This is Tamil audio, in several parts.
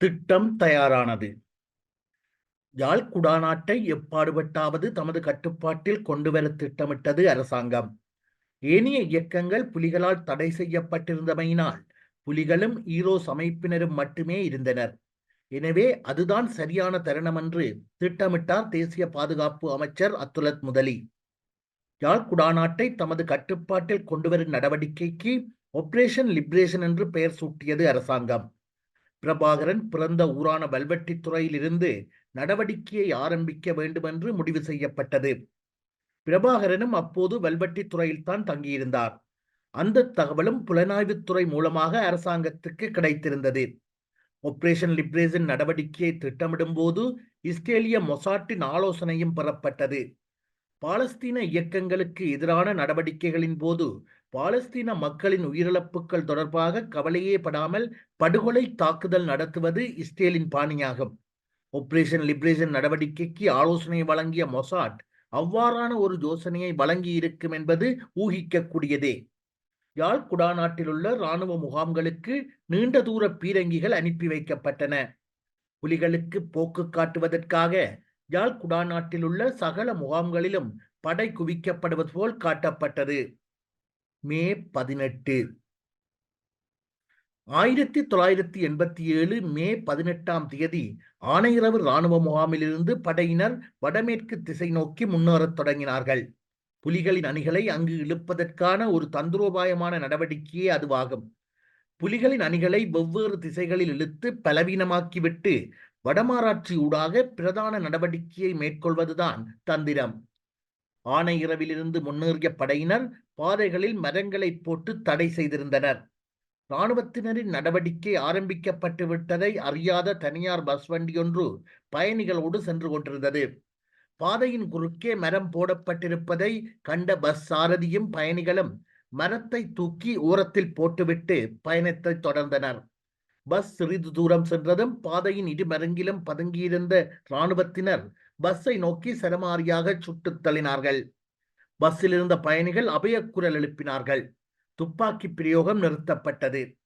திட்டம் தயாரானது. யாழ் குடாநாட்டை எப்பாடுபட்டாவது தமது கட்டுப்பாட்டில் கொண்டுவர திட்டமிட்டது அரசாங்கம். ஏனைய இயக்கங்கள் புலிகளால் தடை செய்யப்பட்டிருந்தமையினால் புலிகளும் ஈரோஸ் அமைப்பினரும் மட்டுமே இருந்தனர். எனவே அதுதான் சரியான தருணம் என்று திட்டமிட்டார் தேசிய பாதுகாப்பு அமைச்சர் அத்துலத் முதலி. யாழ் குடாநாட்டை தமது கட்டுப்பாட்டில் கொண்டுவரும் நடவடிக்கைக்கு ஆபரேஷன் லிபரேஷன் என்று பெயர் சூட்டியது அரசாங்கம். பிரபாகரன் பிறந்த ஊரான வல்வெட்டித்துறையிலிருந்து நடவடிக்கையை ஆரம்பிக்க வேண்டும் என்று முடிவு செய்யப்பட்டது. பிரபாகரனும் அப்போது வல்வெட்டித்துறையில்தான் தங்கியிருந்தார். அந்த தகவலும் புலனாய்வுத்துறை மூலமாக அரசாங்கத்துக்கு கிடைத்திருந்தது. ஆபரேஷன் லிப்ரேசன் நடவடிக்கையை திட்டமிடும் போது இஸ்ரேலிய மொசாட்டின் ஆலோசனையும் பெறப்பட்டது. பாலஸ்தீன இயக்கங்களுக்கு எதிரான நடவடிக்கைகளின் போது பாலஸ்தீன மக்களின் உயிரிழப்புகள் தொடர்பாக கவலையே படாமல் படுகொலை தாக்குதல் நடத்துவது இஸ்ரேலின் பாணியாகும். ஆபரேஷன் லிபரேஷன் நடவடிக்கைக்கு ஆலோசனை வழங்கிய மொசாட் அவ்வாறான ஒரு யோசனையை வழங்கி இருக்கும் என்பது ஊகிக்கக்கூடியதே. யாழ் குடாநாட்டிலுள்ள இராணுவ முகாம்களுக்கு நீண்ட தூர பீரங்கிகள் அனுப்பி வைக்கப்பட்டன. புலிகளுக்கு போக்கு காட்டுவதற்காக யாழ் குடாநாட்டில் சகல முகாம்களிலும் படை குவிக்கப்படுவது போல் காட்டப்பட்டது. மே பதினெட்டு. ஆயிரத்தி தொள்ளாயிரத்தி எண்பத்தி ஏழு மே பதினெட்டாம் தேதி ஆனையிரவு இராணுவ முகாமிலிருந்து படையினர் வடமேற்கு திசை நோக்கி முன்னேறத் தொடங்கினார்கள். புலிகளின் அணிகளை அங்கு இழுப்பதற்கான ஒரு தந்திரோபாயமான நடவடிக்கையே அதுவாகும். புலிகளின் அணிகளை வெவ்வேறு திசைகளில் இழுத்து பலவீனமாக்கிவிட்டு வடமாராட்சி ஊடாக பிரதான நடவடிக்கையை மேற்கொள்வதுதான் தந்திரம். ஆனை இரவிலிருந்து முன்னேறிய படையினர் பாதைகளில் மரங்களை போட்டு தடை செய்திருந்தனர். இராணுவத்தினரின் நடவடிக்கை ஆரம்பிக்கப்பட்டு விட்டதை அறியாத தனியார் பஸ் வண்டியொன்று பயணிகளோடு சென்று கொண்டிருந்தது. பாதையின் குறுக்கே மரம் போடப்பட்டிருப்பதை கண்ட பஸ் சாரதியும் பயணிகளும் மரத்தை தூக்கி ஓரத்தில் போட்டுவிட்டு பயணத்தை தொடர்ந்தனர். பஸ் சிறிது தூரம் சென்றதும் பாதையின் இடுமருங்கிலும் பதுங்கியிருந்த இராணுவத்தினர் பஸ்ஸை நோக்கி சரமாரியாக சுட்டுத் தள்ளினார்கள். பஸ்ஸில் இருந்த பயணிகள் அபயக்குரல் எழுப்பினார்கள். துப்பாக்கி பிரயோகம் நிறுத்தப்பட்டது.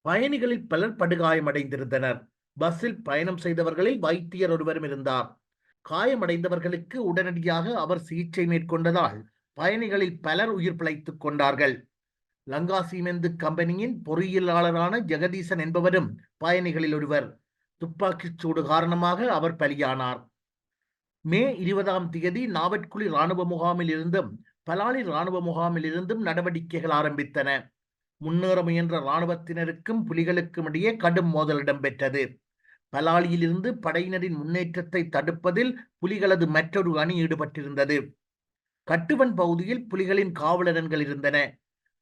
பயணிகளில் பலர் படுகாயமடைந்திருந்தனர். பஸ்ஸில் பயணம் செய்தவர்களில் வைத்தியர் ஒருவரும் இருந்தார். காயமடைந்தவர்களுக்கு உடனடியாக அவர் சிகிச்சை மேற்கொண்டதால் பயணிகளில் பலர் உயிர் பிழைத்துக் கொண்டார்கள். லங்கா சீமெந்து கம்பெனியின் பொறியியலாளரான ஜெகதீசன் என்பவரும் பயணிகளில் ஒருவர். துப்பாக்கிச் சூடு காரணமாக அவர் பலியானார். மே இருபதாம் தேதி நாவட்குழி இராணுவ முகாமில் இருந்தும் பலாலி இராணுவ முகாமில் இருந்தும் நடவடிக்கைகள் ஆரம்பித்தன. முன்னேற முயன்ற இராணுவத்தினருக்கும் புலிகளுக்கும் இடையே கடும் மோதல் இடம்பெற்றது. பலாலியிலிருந்து படையினரின் முன்னேற்றத்தை தடுப்பதில் புலிகளது மற்றொரு அணி ஈடுபட்டிருந்தது. கட்டுவன் பகுதியில் புலிகளின் காவலரன்கள் இருந்தன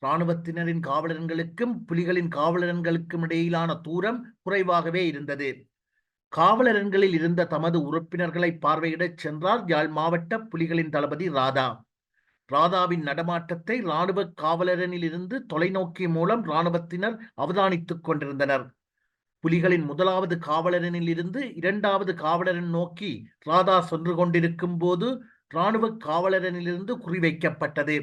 இராணுவத்தினரின் காவலர்களுக்கும் புலிகளின் காவலரன்களுக்கும் இடையிலான தூரம் குறைவாகவே இருந்தது. காவலரன்களில் இருந்த தமது உறுப்பினர்களை பார்வையிடச் சென்றார் யாழ் மாவட்ட புலிகளின் தளபதி ராதா. ராதாவின் நடமாட்டத்தை இராணுவ காவலரனில் இருந்து தொலைநோக்கி மூலம் இராணுவத்தினர் அவதானித்துக் கொண்டிருந்தனர். புலிகளின் முதலாவது காவலரனில் இருந்து இரண்டாவது காவலரன் நோக்கி ராதா சென்று கொண்டிருக்கும் போது இராணுவ காவலரனிலிருந்து குறிவைக்கப்பட்டது.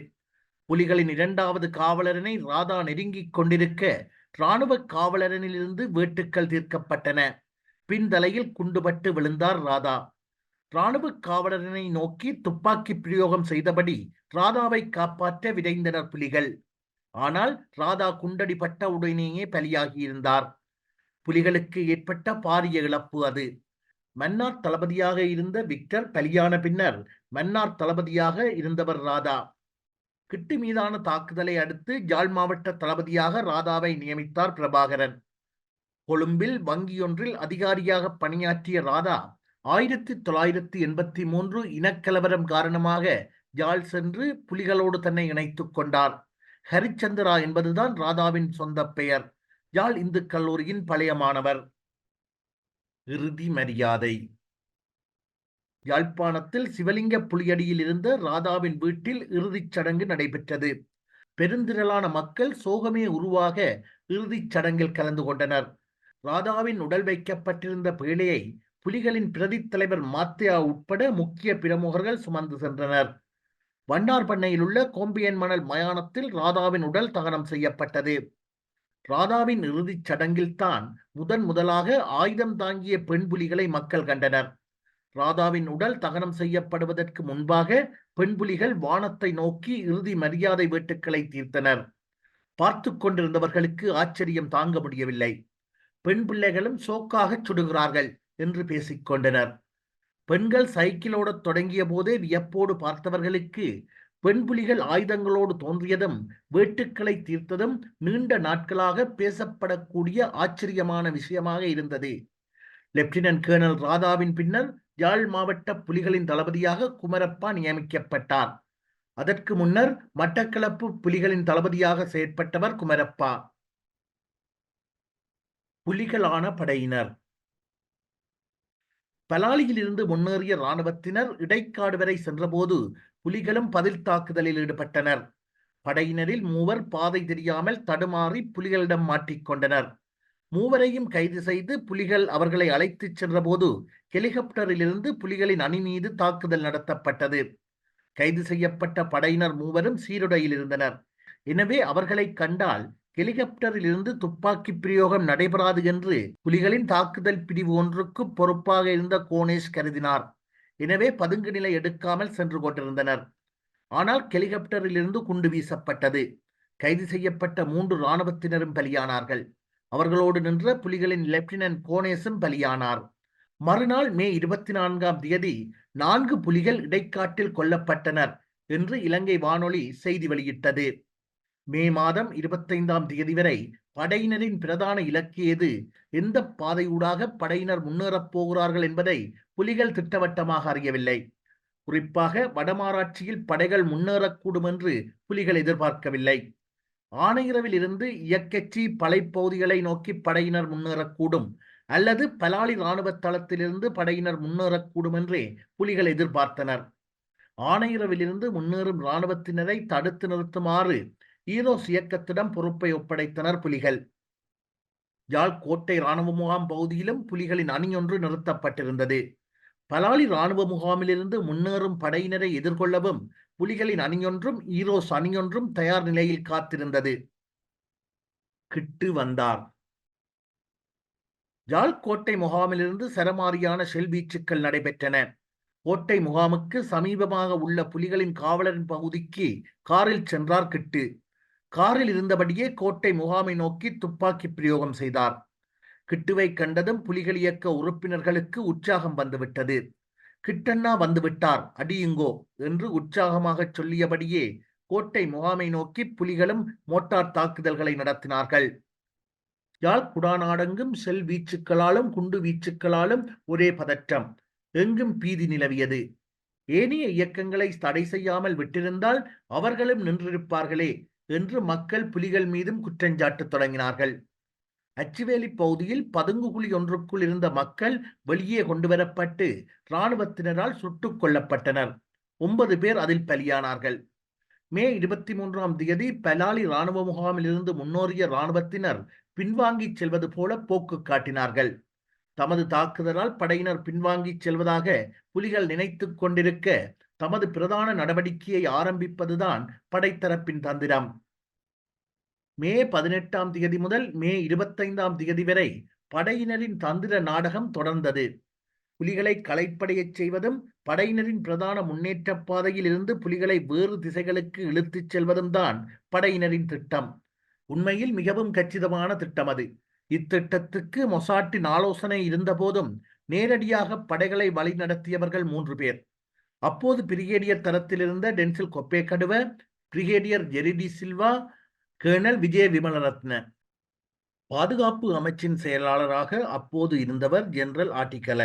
புலிகளின் இரண்டாவது காவலரனை ராதா நெருங்கிக் கொண்டிருக்க இராணுவ காவலரனிலிருந்து வேட்டுக்கள் தீர்க்கப்பட்டன. பின்தலையில் குண்டுபட்டு விழுந்தார் ராதா. இராணுவ காவலரனை நோக்கி துப்பாக்கி பிரயோகம் செய்தபடி ராதாவை காப்பாற்ற விரைந்தனர் புலிகள். ஆனால் ராதா குண்டடிப்பட்ட உடனேயே பலியாகியிருந்தார் புலிகளுக்கு ஏற்பட்ட பாரிய இழப்பு அது. மன்னார் தளபதியாக இருந்த விக்டர் பலியான பின்னர் மன்னார் தளபதியாக இருந்தவர் ராதா. கிட்டு மீதான தாக்குதலை அடுத்து யாழ் மாவட்ட தளபதியாக ராதாவை நியமித்தார் பிரபாகரன். கொழும்பில் வங்கியொன்றில் அதிகாரியாக பணியாற்றிய ராதா ஆயிரத்தி தொள்ளாயிரத்தி எண்பத்தி மூன்று இனக்கலவரம் காரணமாக யாழ் சென்று புலிகளோடு தன்னை இணைத்துக் கொண்டார். ஹரிச்சந்திரா என்பதுதான் ராதாவின் சொந்த பெயர். யாழ் இந்து கல்லூரியின் பழைய மாணவர். இறுதி மரியாதை. யாழ்ப்பாணத்தில் சிவலிங்க புலியடியில் இருந்த ராதாவின் வீட்டில் இறுதிச் சடங்கு நடைபெற்றது. பெருந்திரளான மக்கள் சோகமே உருவாக இறுதிச் சடங்கில் கலந்து கொண்டனர். ராதாவின் உடல் வைக்கப்பட்டிருந்த பேழையை புலிகளின் பிரதி தலைவர் மாத்தியா உட்பட முக்கிய பிரமுகர்கள் சுமந்து சென்றனர். வண்ணார் பண்ணையில் உள்ள கோம்பியன் மணல் மயானத்தில் ராதாவின் உடல் தகனம் செய்யப்பட்டது. ராதாவின் இறுதிச் சடங்கில்தான் முதன் முதலாக ஆயுதம் தாங்கிய பெண் புலிகளை மக்கள் கண்டனர். ராதாவின் உடல் தகனம் செய்யப்படுவதற்கு முன்பாக பெண்புலிகள் வானத்தை நோக்கி இறுதி மரியாதை வேட்டுக்களை தீர்த்தனர். பார்த்து கொண்டிருந்தவர்களுக்கு ஆச்சரியம் தாங்க முடியவில்லை. பெண் பிள்ளைகளும் சோக்காகச் சுடுகிறார்கள் என்று பேசிக் கொண்டனர். பெண்கள் சைக்கிளோடத் தொடங்கிய போதே வியப்போடு பார்த்தவர்களுக்கு பெண்புலிகள் ஆயுதங்களோடு தோன்றியதும் வேட்டுக்களை தீர்த்ததும் நீண்ட நாட்களாக பேசப்படக்கூடிய ஆச்சரியமான விஷயமாக இருந்தது. லெப்டினன்ட் கேர்னல் ராதாவின் பின்னர் யாழ் மாவட்ட புலிகளின் தளபதியாக குமரப்பா நியமிக்கப்பட்டார். அதற்கு முன்னர் மட்டக்களப்பு புலிகளின் தளபதியாக செயற்பட்டவர் குமரப்பா. புலிகளான படையினர். பலாலியிலிருந்து முன்னேறிய இராணுவத்தினர் இடைக்காடு வரை சென்றபோது புலிகளும் பதில் தாக்குதலில் ஈடுபட்டனர். படையினரில் மூவர் பாதை தெரியாமல் தடுமாறி புலிகளிடம் மாட்டிக்கொண்டனர். மூவரையும் கைது செய்து புலிகள் அவர்களை அழைத்துச் சென்றபோது ஹெலிகாப்டரிலிருந்து புலிகளின் அணி மீது தாக்குதல் நடத்தப்பட்டது. கைது செய்யப்பட்ட படையினர் மூவரும் சீருடையில் இருந்தனர். எனவே அவர்களை கண்டால் ஹெலிகாப்டரில் இருந்து துப்பாக்கி பிரயோகம் நடைபெறாது என்று புலிகளின் தாக்குதல் பிரிவு ஒன்றுக்கு பொறுப்பாக இருந்த கோனேஷ் கருதினார். எனவே பதுங்கு நிலை எடுக்காமல் சென்று கொண்டிருந்தனர். ஆனால் ஹெலிகாப்டரில் இருந்து குண்டு வீசப்பட்டது. கைது செய்யப்பட்ட மூன்று இராணுவத்தினரும் பலியானார்கள். அவர்களோடு நின்ற புலிகளின் லெப்டினன்ட் கோனேசும் பலியானார். மறுநாள் மே இருபத்தி நான்காம் தேதி நான்கு புலிகள் இடைக்காட்டில் கொல்லப்பட்டனர் என்று இலங்கை வானொலி செய்தி வெளியிட்டது. மே மாதம் இருபத்தைந்தாம் தேதி வரை படையினரின் பிரதான இலக்கு எது? எந்த பாதையூடாக படையினர் முன்னேறப் போகிறார்கள் என்பதை புலிகள் திட்டவட்டமாக அறியவில்லை. குறிப்பாக வடமாராட்சியில் படைகள் முன்னேறக்கூடும் என்று புலிகள் எதிர்பார்க்கவில்லை. ஆணையரவில் இருந்து இயக்கச்சி பகுதிகளை நோக்கி படையினர் முன்னேறக்கூடும் அல்லது பலாலி இராணுவ தளத்திலிருந்து படையினர் முன்னேறக்கூடும் என்றே புலிகள் எதிர்பார்த்தனர். ஆணையரவிலிருந்து முன்னேறும் இராணுவத்தினரை தடுத்து நிறுத்துமாறு ஈரோஸ் இயக்கத்திடம் பொறுப்பை ஒப்படைத்தனர் புலிகள். யாழ் கோட்டை இராணுவ முகாம் பகுதியிலும் புலிகளின் அணியொன்று நிறுத்தப்பட்டிருந்தது. பலாலி இராணுவ முகாமிலிருந்து முன்னேறும் படையினரை எதிர்கொள்ளவும் புலிகளின் அணியொன்றும் ஈரோஸ் அணியொன்றும் தயார் நிலையில் காத்திருந்தது. கிட்டு வந்தார். யாழ் கோட்டை முகாமிலிருந்து சரமாரியான செல்வீச்சுக்கள் நடைபெற்றன. கோட்டை முகாமுக்கு சமீபமாக உள்ள புலிகளின் காவலரின் பகுதிக்கு காரில் சென்றார் கிட்டு. காரில் இருந்தபடியே கோட்டை முகாமை நோக்கி துப்பாக்கி பிரயோகம் செய்தார். கிட்டுவை கண்டதும் புலிகள் இயக்க உறுப்பினர்களுக்கு உற்சாகம் வந்துவிட்டது. கிட்டண்ணா வந்துவிட்டார் அடியுங்கோ! என்று உற்சாகமாக சொல்லியபடியே கோட்டை முகாமை நோக்கி புலிகளும் மோட்டார் தாக்குதல்களை நடத்தினார்கள். யாழ் குடாநாடெங்கும் செல் வீச்சுக்களாலும் குண்டு வீச்சுக்களாலும் ஒரே பதற்றம். எங்கும் பீதி நிலவியது. ஏனைய இயக்கங்களை தடை செய்யாமல் விட்டிருந்தால் அவர்களும் நின்றிருப்பார்களே என்று மக்கள் புலிகள் மீதும் குற்றஞ்சாட்டத் தொடங்கினார்கள். அச்சுவேலி பகுதியில் பதுங்குகுழி ஒன்றுக்குள் இருந்த மக்கள் வெளியே கொண்டு வரப்பட்டு இராணுவத்தினரால் சுட்டுக் கொல்லப்பட்டனர். ஒன்பது பேர் அதில் பலியானார்கள். மே இருபத்தி மூன்றாம் தேதி பலாலி இராணுவ முகாமில் இருந்து முன்னோறிய இராணுவத்தினர் பின்வாங்கிச் செல்வது போல போக்கு காட்டினார்கள். தமது தாக்குதலால் படையினர் பின்வாங்கிச் செல்வதாக புலிகள் நினைத்து கொண்டிருக்க தமது பிரதான நடவடிக்கையை ஆரம்பிப்பதுதான் படைத்தரப்பின் தந்திரம். மே பதினெட்டாம் திகதி முதல் மே இருபத்தைந்தாம் திகதி வரை படையினரின் தந்திர நாடகம் தொடர்ந்தது. புலிகளை களைப்படையச் செய்வதும் படையினரின் பிரதான முன்னேற்ற பாதையில் இருந்து புலிகளை வேறு திசைகளுக்கு இழுத்துச் செல்வதும் தான் படையினரின் திட்டம். உண்மையில் மிகவும் கச்சிதமான திட்டம் அது. இத்திட்டத்துக்கு மொசாட்டின் ஆலோசனை இருந்தபோதும் நேரடியாக படைகளை வழிநடத்தியவர்கள் மூன்று பேர். அப்போது பிரிகேடியர் தரத்தில் இருந்த Denzil Kobbekaduwa brigadier Jerry de Silva colonel Vijaya Wimalaratne பாதுகாப்பு அமைச்சின் செயலாளராக அப்போது இருந்தவர் ஜெனரல் ஆட்டிக்கல.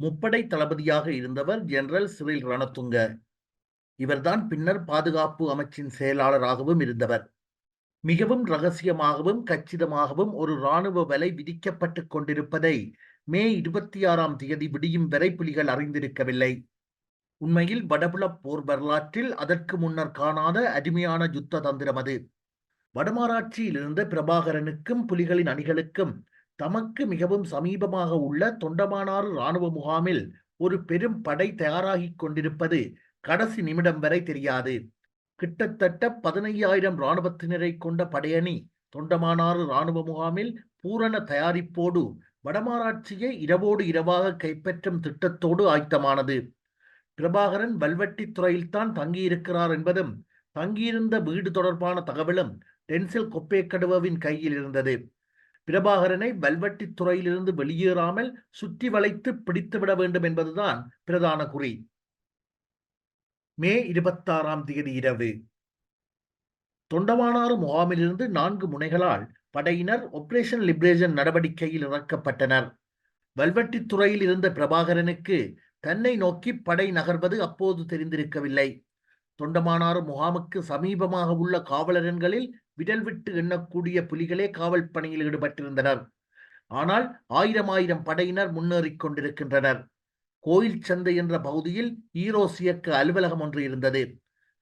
முப்படை தளபதியாக இருந்தவர் ஜெனரல் சிறில் ரணத்துங்க இவர்தான் பின்னர் பாதுகாப்பு அமைச்சின் செயலாளராகவும் இருந்தவர். மிகவும் ரகசியமாகவும் கச்சிதமாகவும் ஒரு இராணுவ வலை விதிக்கப்பட்டு கொண்டிருப்பதை மே இருபத்தி ஆறாம் தேதி விடியும் வரை புலிகள் அறிந்திருக்கவில்லை. உண்மையில் வடபுல போர் வரலாற்றில் அதற்கு முன்னர் காணாத அருமையான யுத்த தந்திரம் அது. வடமாராட்சியில் இருந்த பிரபாகரனுக்கும் புலிகளின் அணிகளுக்கும் தமக்கு மிகவும் சமீபமாக உள்ள தொண்டமானாறு இராணுவ முகாமில் ஒரு பெரும் படை தயாராகிக் கொண்டிருப்பது கடைசி நிமிடம் வரை தெரியாது. கிட்டத்தட்ட பதினையாயிரம் இராணுவத்தினரை கொண்ட படையணி தொண்டமானாறு இராணுவ முகாமில் பூரண தயாரிப்போடு வடமாராட்சியை இரவோடு இரவாக கைப்பற்றும் திட்டத்தோடு ஆயத்தமானது. பிரபாகரன் வல்வெட்டித்துறையில்தான் தங்கியிருக்கிறார் என்பதும் தங்கியிருந்த வீடு தொடர்பான தகவலும் டென்சில் கொப்பேக்கடுவவின் கையில் இருந்தது. பிரபாகரனை வல்வெட்டித்துறையிலிருந்து வெளியேறாமல் சுற்றி வளைத்து பிடித்துவிட வேண்டும் என்பதுதான் பிரதான குறி. மே இருபத்தாறாம் தேதி இரவு. தொண்டமானாறு முகாமிலிருந்து நான்கு முனைகளால் படையினர் ஆபரேஷன் லிபரேஷன் நடவடிக்கையில் இறக்கப்பட்டனர். வல்வெட்டித்துறையில் இருந்த பிரபாகரனுக்கு தன்னை நோக்கி படை நகர்வது அப்போது தெரிந்திருக்கவில்லை. தொண்டமானாறு முகாமுக்கு சமீபமாக உள்ள காவலரன்களில் விடல் விட்டு எண்ணக்கூடிய புலிகளே காவல் பணியில் ஈடுபட்டிருந்தனர். ஆனால் ஆயிரம் ஆயிரம் படையினர் முன்னேறிக் கொண்டிருக்கின்றனர். கோயில் சந்தை என்ற பகுதியில் ஈரோஸ் இயக்க அலுவலகம் ஒன்று இருந்தது.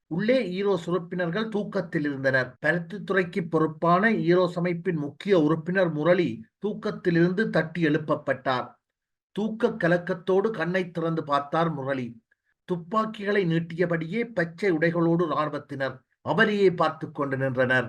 உள்ளே ஈரோஸ் உறுப்பினர்கள் தூக்கத்தில் இருந்தனர். பருத்தித்துறைக்கு பொறுப்பான ஈரோஸ் அமைப்பின் முக்கிய உறுப்பினர் முரளி தூக்கத்திலிருந்து தட்டி எழுப்பப்பட்டார். தூக்க கலக்கத்தோடு கண்ணை திறந்து பார்த்தார் முரளி. துப்பாக்கிகளை நீட்டியபடியே பச்சை உடைகளோடு இராணுவத்தினர் அவரையே பார்த்து கொண்டு நின்றனர்.